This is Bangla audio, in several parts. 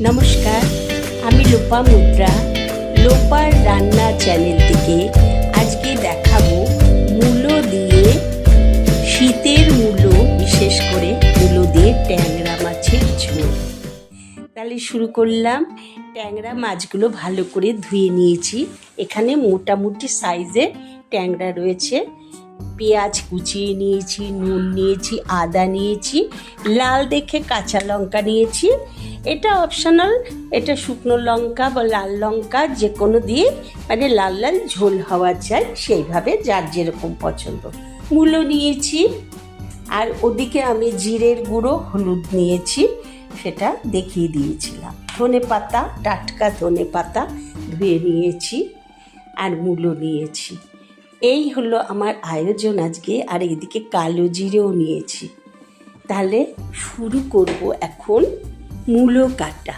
নমস্কার, আমি লোপা মুদ্রা, লোপার রান্না চ্যানেল থেকে আজকে দেখাবো মূলো দিয়ে, শীতের মূলো, বিশেষ করে মূলো দিয়ে ট্যাংরা মাছের ঝোল। তাহলে শুরু করলাম। ট্যাংরা মাছগুলো ভালো করে ধুয়ে নিয়েছি। এখানে মোটামুটি সাইজে ট্যাংরা রয়েছে। পেঁয়াজ কুচিয়ে নিয়েছি, নুন নিয়েছি, আদা নিয়েছি, লাল দেখে কাঁচা লঙ্কা নিয়েছি। এটা অপশনাল এটা শুকনো লঙ্কা বা লাল লঙ্কা যে কোনো দিয়ে মানে লাল লাল ঝোল হওয়া চাই সেইভাবে যার যেরকম পছন্দ। মূলো নিয়েছি, আর ওদিকে আমি জিরের গুঁড়ো, হলুদ নিয়েছি, সেটা দেখিয়ে দিয়েছিলাম। ধনে পাতা, টাটকা ধনে পাতা ধুয়ে নিয়েছি, আর মূলো নিয়েছি। এই হলো আমার আয়োজন আজকে, আর এদিকে কালো জিরেও নিয়েছি। তাহলে শুরু করব এখন মূলো কাটা।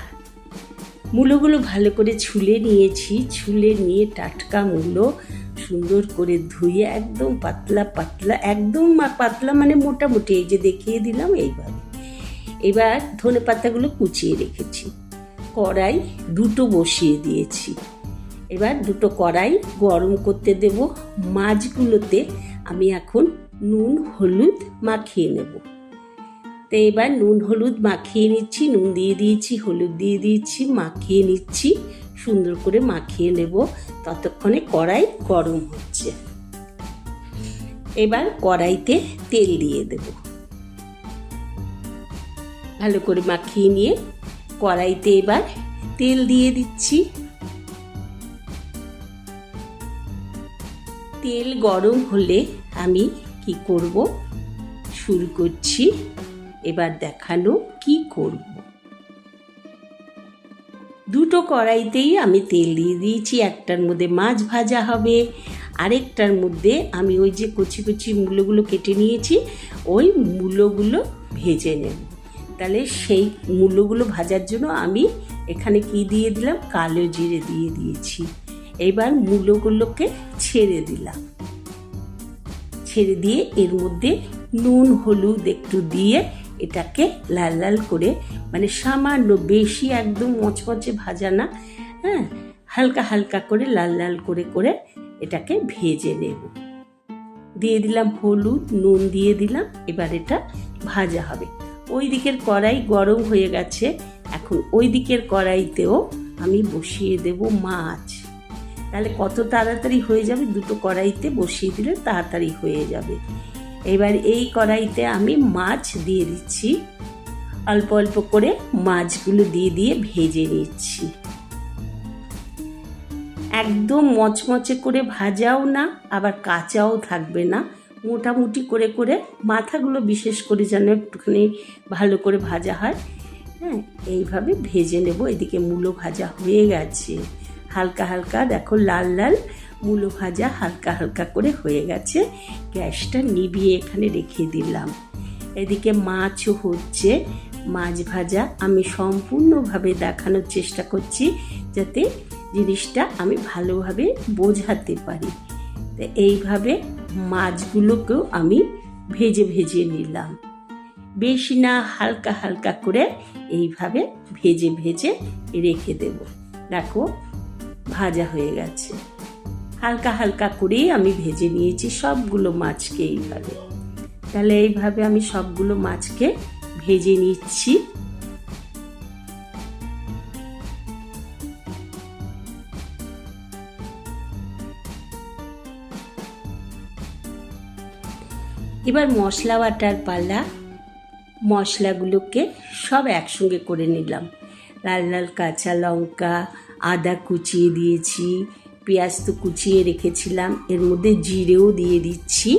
মূলোগুলো ভালো করে ছুলে নিয়েছি, ছুলে নিয়ে টাটকা মূলো সুন্দর করে ধুয়ে একদম পাতলা পাতলা, একদম পাতলা মানে মোটামুটি, এই যে দেখিয়ে দিলাম এইভাবে। এবার ধনে পাতাগুলো কুচিয়ে রেখেছি। কড়াই দুটো বসিয়ে দিয়েছি। এবার দুটো কড়াই গরম করতে দেব। মাছগুলোতে আমি এখন নুন, হলুদ মাখিয়ে নেব। তো এবার নুন, হলুদ মাখিয়ে নিচ্ছি, নুন দিয়ে দিয়েছি, হলুদ দিয়ে দিয়েছি, মাখিয়ে নিচ্ছি, সুন্দর করে মাখিয়ে নেব। ততক্ষণে কড়াই গরম হচ্ছে। এবার কড়াইতে তেল দিয়ে দেব। ভালো করে মাখিয়ে নিয়ে কড়াইতে এবার তেল দিয়ে দিচ্ছি। তেল গরম হলে আমি কি করব? শুরু করছি। এবার দেখানো কি করব? দুটো কড়াইতেই আমি তেল দিয়ে দিয়েছি। একটার মধ্যে মাছ ভাজা হবে। আরেকটার মধ্যে আমি ওই যে কচি কচি মূলোগুলো কেটে নিয়েছি, ওই মূলোগুলো ভেজে নেব। তাহলে সেই মূলোগুলো ভাজার জন্য আমি এখানে কি দিয়ে দিলাম? কালো জিরে দিয়ে দিয়েছি। এবার মূলোগুলোকে ছেড়ে দিলাম। ছেড়ে দিয়ে এর মধ্যে নুন, হলুদ একটু দিয়ে এটাকে লাল লাল করে মানে সামান্য বেশি একদম মচমচে ভাজা না হ্যাঁ হালকা হালকা করে লাল লাল করে করে এটাকে ভেজে নেব। দিয়ে দিলাম হলুদ, নুন দিয়ে দিলাম, এবার এটা ভাজা হবে। ওই দিকের কড়াই গরম হয়ে গেছে, এখন ওই দিকের কড়াইতেও আমি বসিয়ে দেব মাছ। তাহলে কত তাড়াতাড়ি হয়ে যাবে? দুটো কড়াইতে বসিয়ে দিলে তাড়াতাড়ি হয়ে যাবে। এবার এই কড়াইতে আমি মাছ দিয়ে দিচ্ছি। অল্প অল্প করে মাছগুলো দিয়ে দিয়ে ভেজে নিচ্ছি। একদম মচমচে করে ভাজাও না, আবার কাঁচাও থাকবে না। মোটামুটি করে করে মাথাগুলো বিশেষ করে যেন একটুখানি ভালো করে ভাজা হয়। হ্যাঁ এইভাবে ভেজে নেব। এদিকে মূলো ভাজা হয়ে গেছে। হালকা হালকা, দেখো লাল লাল, মুলো ভাজা হালকা হালকা করে হয়ে গেছে। গ্যাসটা নিভিয়ে এখানে রেখে দিলাম। এদিকে মাছও হচ্ছে, মাছ ভাজা। আমি সম্পূর্ণভাবে দেখানোর চেষ্টা করছি যাতে জিনিসটা আমি ভালোভাবে বোঝাতে পারি। তো এইভাবে মাছগুলোকেও আমি ভেজে ভেজে নিলাম। বেশি না, হালকা হালকা করে এইভাবে ভেজে ভেজে রেখে দেব। দেখো ভাজা হয়ে গেছে। হালকা হালকা করেই আমি ভেজে নিয়েছি সবগুলো মাছকে এইভাবে। তাহলে এইভাবে আমি সবগুলো মাছকে ভেজে নিচ্ছি। এবার মশলা বাটার পালা মশলাগুলোকে সব একসঙ্গে করে নিলাম। লাল লাল কাঁচা লঙ্কা আদা কুচিয়ে দিয়েছি, পেঁয়াজ তো কুচিয়ে রেখেছিলাম, এর মধ্যে জিরেও দিয়ে দিচ্ছি।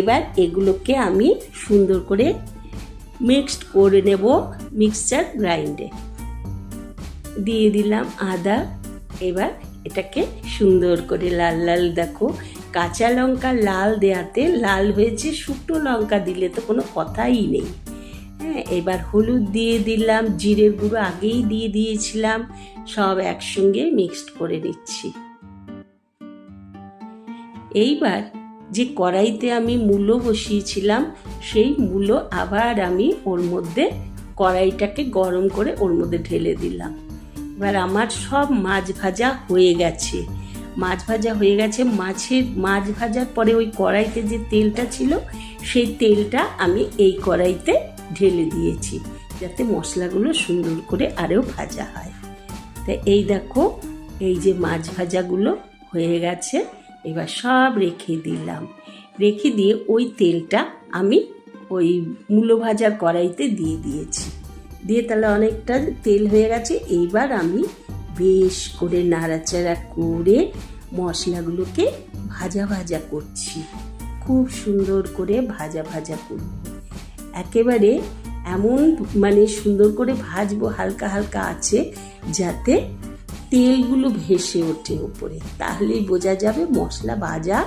এবার এগুলোকে আমি সুন্দর করে মিক্সড করে নেব মিক্সচার গ্রাইন্ডে দিয়ে দিলাম আদা, এবার এটাকে সুন্দর করে লাল লাল দেখো, কাঁচা লঙ্কা লাল দেয়াতে লাল হয়েছে, শুকনো লঙ্কা দিলে তো কোনো কথাই নেই। এবার হলুদ দিয়ে দিলাম জিরের গুঁড়ো আগেই দিয়ে দিয়েছিলাম, সব একসঙ্গে মিক্সড করে নিচ্ছি। এইবার যে কড়াইতে আমি মূলো বসিয়েছিলাম, সেই মূলো আবার আমি ওর মধ্যে কড়াইটাকে গরম করে ওর মধ্যে ঢেলে দিলাম। এবার আমার সব মাছ ভাজা হয়ে গেছে। মাছ ভাজা হয়ে গেছে, মাছের মাছ ভাজার পরে ওই কড়াইতে যে তেলটা ছিল, সেই তেলটা আমি এই কড়াইতে ঢেলে দিয়েছি, যাতে মশলাগুলো সুন্দর করে আরও ভাজা হয়। তা এই দেখো, এই যে মাছ ভাজাগুলো হয়ে গেছে, এবার সব রেখে দিলাম। রেখে দিয়ে ওই তেলটা আমি ওই মূলো ভাজার কড়াইতে দিয়ে দিয়েছি। দিয়ে তাহলে অনেকটা তেল হয়ে গেছে, এইবার আমি বেশ করে নাড়াচাড়া করে মশলাগুলোকে ভাজা ভাজা করছি। খুব সুন্দর করে ভাজা ভাজা করব একেবারে এমন মানে সুন্দর করে ভাজবো, হালকা হালকা আছে, যাতে তেলগুলো ভেসে ওঠে উপরে। তাহলেই বোঝা যাবে মশলা ভাজা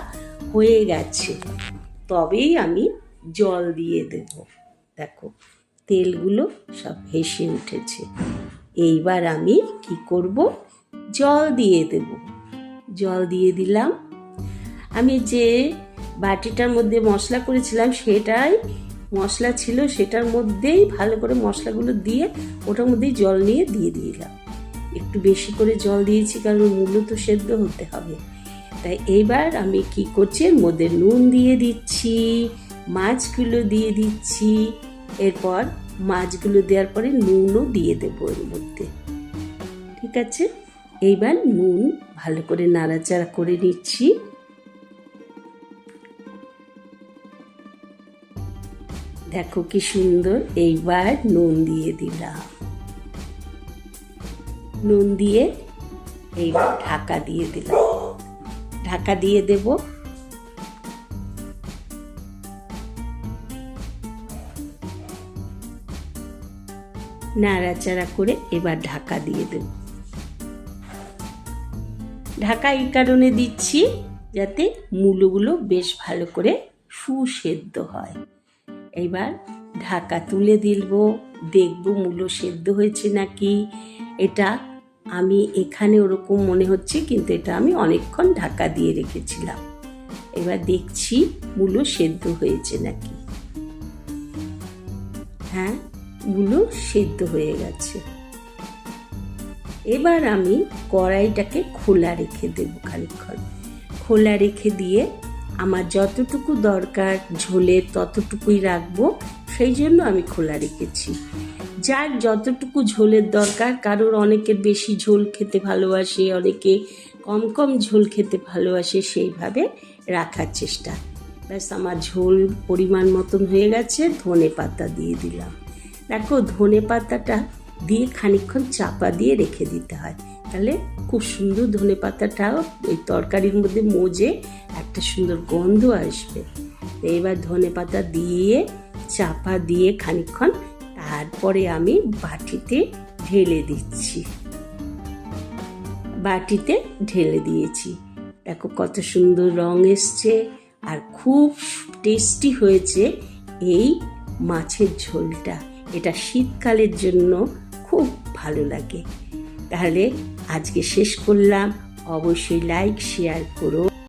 হয়ে গেছে। তবেই আমি জল দিয়ে দেব। দেখো, তেলগুলো সব ভেসে উঠেছে। এইবার আমি কি করব? জল দিয়ে দেব। জল দিয়ে দিলাম। আমি যে বাটিটার মধ্যে মশলা করেছিলাম সেটাই মশলা ছিল সেটার মধ্যেই ভালো করে মশলাগুলো দিয়ে ওটার মধ্যেই জল নিয়ে দিয়ে দিলাম। একটু বেশি করে জল দিয়েছি কারণ মূল্য তো সেদ্ধ হতে হবে। তাই এইবার আমি কি করছি? এর মধ্যে নুন দিয়ে দিচ্ছি, মাছগুলো দিয়ে দিচ্ছি, এরপর মাছগুলো দেওয়ার পরে নুনও দিয়ে দেবো এর মধ্যে। ঠিক আছে? এইবার নুন ভালো করে নাড়াচাড়া করে নিচ্ছি। দেখো কি সুন্দর, এইবার নুন দিয়ে দিলাম। নুন দিয়ে এইবার ঢাকা দিয়ে দিলাম। ঢাকা দিয়ে দেব। নাড়াচাড়া করে এবার ঢাকা দিয়ে দেব। ঢাকা এই কারণে দিচ্ছি যাতে মূলগুলো বেশ ভালো করে সুসেদ্ধ হয়। এবার ঢাকা তুলে দিলব। দেখব মূলো সেদ্ধ হয়েছে নাকি। এটা আমি এখানে ওরকম মনে হচ্ছে, কিন্তু এটা আমি অনেকক্ষণ ঢাকা দিয়ে রেখেছিলাম। এবার দেখছি মূলো সেদ্ধ হয়েছে নাকি। হ্যাঁ মূলো সেদ্ধ হয়ে গেছে। এবার আমি কড়াইটাকে খোলা রেখে দেব খানিক্ষণ খোলা রেখে দিয়ে আমার যতটুকু দরকার ঝোলে ততটুকুই রাখব, সেই জন্য আমি খোলা রেখেছি। যার যতটুকু ঝোলের দরকার, কারোর অনেকের বেশি ঝোল খেতে ভালোবাসে, অনেকে কম কম ঝোল খেতে ভালোবাসে, সেইভাবে রাখার চেষ্টা। ব্যাস, আমার ঝোল পরিমাণ মতন হয়ে গেছে, ধনে পাতা দিয়ে দিলাম। দেখো, ধনে পাতাটা দিয়ে খানিকক্ষণ চাপা দিয়ে রেখে দিতে হয়। তাহলে খুব সুন্দর ধনে পাতাটাও ওই তরকারির মধ্যে মজে একটা সুন্দর গন্ধ আসবে। এবার ধনে পাতা দিয়ে, চাপা দিয়ে খানিকক্ষণ তারপরে আমি বাটিতে ঢেলে দিচ্ছি। বাটিতে ঢেলে দিয়েছি। দেখো কত সুন্দর রং এসছে আর খুব টেস্টি হয়েছে এই মাছের ঝোলটা। এটা শীতকালের জন্য খুব ভালো লাগে। তাহলে আজকে শেষ করলাম। অবশ্যই লাইক শেয়ার করো।